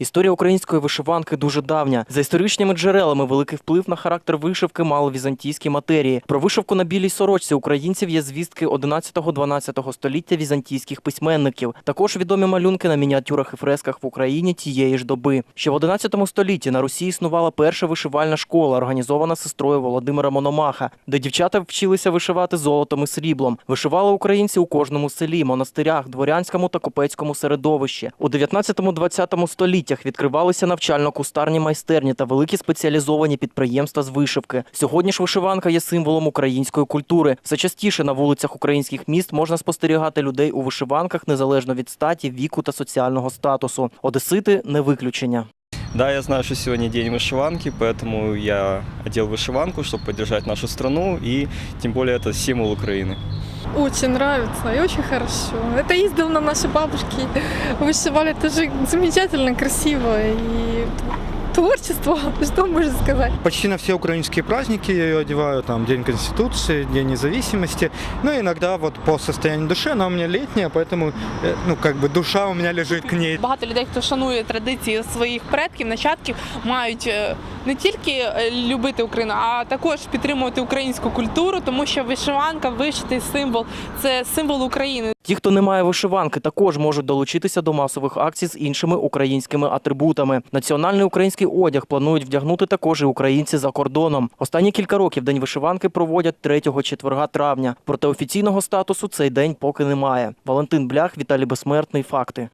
Історія української вишиванки дуже давня. За історичними джерелами великий вплив на характер вишивки мали візантійські матерії. Про вишивку на білій сорочці українців є звістки 11-12 століття візантійських письменників. Також відомі малюнки на мініатюрах і фресках в Україні тієї ж доби. Ще в 11 столітті на Русі існувала перша вишивальна школа, організована сестрою Володимира Мономаха, де дівчата вчилися вишивати золотом і сріблом. Вишивали українці у кожному селі, монастирях, дворянському та купецькому середовищі. У 19-20 століттях відкривалися навчально-кустарні майстерні та великі спеціалізовані підприємства з вишивки. Сьогодні ж вишиванка є символом української культури. Все частіше на вулицях українських міст можна спостерігати людей у вишиванках незалежно від статі, віку та соціального статусу. Одесити не виключення. Да, я знаю, что сегодня день вышиванки, поэтому я одел вышиванку, чтобы поддержать нашу страну, и тем более это символ Украины. Очень нравится и очень хорошо. Это издавна наши бабушки вышивали. Это же замечательно, красиво и творчество, что можно сказать. Почти на все украинские праздники я ее одеваю, там День Конституции, День независимости. Ну, иногда вот по состоянию души, она у меня летняя, поэтому, э, ну, как бы душа у меня лежит к ней. Багато людей, хто шанує традиції своїх предків, нащадків, мають е, не тільки е, любити Україну, а також підтримувати українську культуру, тому що вишиванка, вишитий символ це символ України. Ті, хто не має вишиванки, також можуть долучитися до масових акцій з іншими українськими атрибутами. Національний український одяг планують вдягнути також і українці за кордоном. Останні кілька років день вишиванки проводять 3 четверга травня. Проте офіційного статусу цей день поки немає. Валентин Блях, Віталій Безсмертний. Факти.